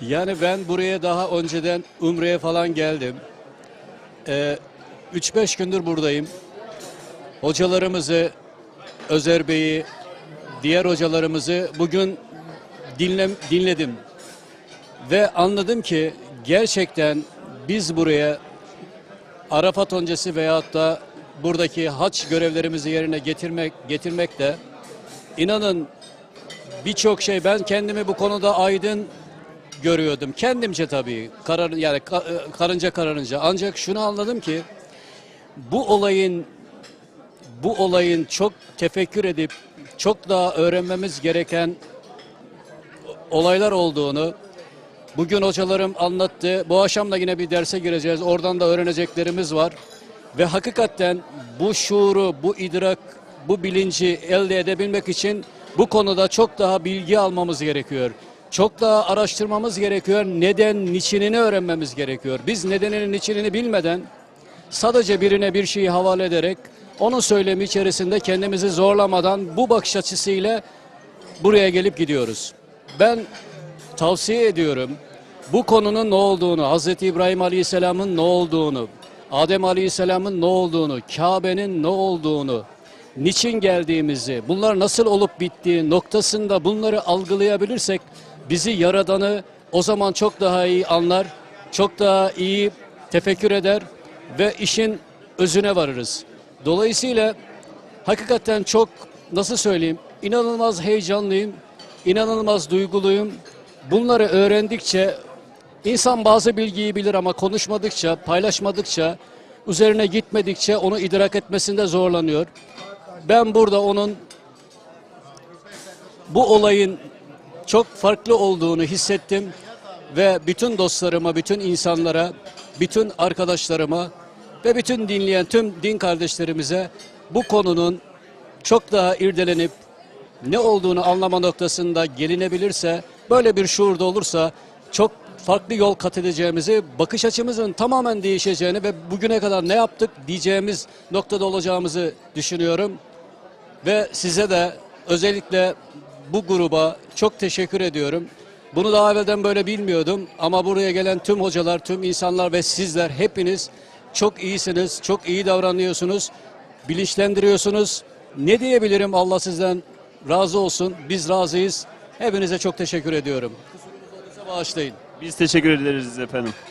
Yani ben buraya daha önceden Umre'ye falan geldim. Ee, 3-5 gündür buradayım. Hocalarımızı, Özer Bey'i, diğer hocalarımızı bugün dinle, dinledim. Ve anladım ki gerçekten biz buraya Arafat öncesi veyahut da buradaki haç görevlerimizi yerine getirmek getirmekte inanın birçok şey ben kendimi bu konuda aydın görüyordum. Kendimce tabii. Karar yani e, karınca kararınca. Ancak şunu anladım ki bu olayın bu olayın çok tefekkür edip çok daha öğrenmemiz gereken olaylar olduğunu bugün hocalarım anlattı. Bu akşam da yine bir derse gireceğiz. Oradan da öğreneceklerimiz var. Ve hakikaten bu şuuru, bu idrak, bu bilinci elde edebilmek için bu konuda çok daha bilgi almamız gerekiyor. Çok daha araştırmamız gerekiyor. Neden, niçinini öğrenmemiz gerekiyor. Biz nedenini, niçinini bilmeden sadece birine bir şeyi havale ederek onun söylemi içerisinde kendimizi zorlamadan bu bakış açısıyla buraya gelip gidiyoruz. Ben tavsiye ediyorum. Bu konunun ne olduğunu, Hz. İbrahim Aleyhisselam'ın ne olduğunu, Adem Aleyhisselam'ın ne olduğunu, Kabe'nin ne olduğunu, niçin geldiğimizi, bunlar nasıl olup bittiği noktasında bunları algılayabilirsek bizi yaradanı o zaman çok daha iyi anlar, çok daha iyi tefekkür eder ve işin özüne varırız. Dolayısıyla hakikaten çok nasıl söyleyeyim inanılmaz heyecanlıyım, inanılmaz duyguluyum. Bunları öğrendikçe insan bazı bilgiyi bilir ama konuşmadıkça, paylaşmadıkça, üzerine gitmedikçe onu idrak etmesinde zorlanıyor. Ben burada onun bu olayın çok farklı olduğunu hissettim ve bütün dostlarıma, bütün insanlara, bütün arkadaşlarıma ve bütün dinleyen tüm din kardeşlerimize bu konunun çok daha irdelenip ne olduğunu anlama noktasında gelinebilirse, böyle bir şuurda olursa çok farklı yol kat edeceğimizi, bakış açımızın tamamen değişeceğini ve bugüne kadar ne yaptık diyeceğimiz noktada olacağımızı düşünüyorum. Ve size de özellikle bu gruba çok teşekkür ediyorum. Bunu daha evvelden böyle bilmiyordum ama buraya gelen tüm hocalar, tüm insanlar ve sizler hepiniz çok iyisiniz, çok iyi davranıyorsunuz, bilinçlendiriyorsunuz. Ne diyebilirim Allah sizden razı olsun, biz razıyız. Hepinize çok teşekkür ediyorum. Kusurumuz olduysa bağışlayın. Biz teşekkür ederiz efendim.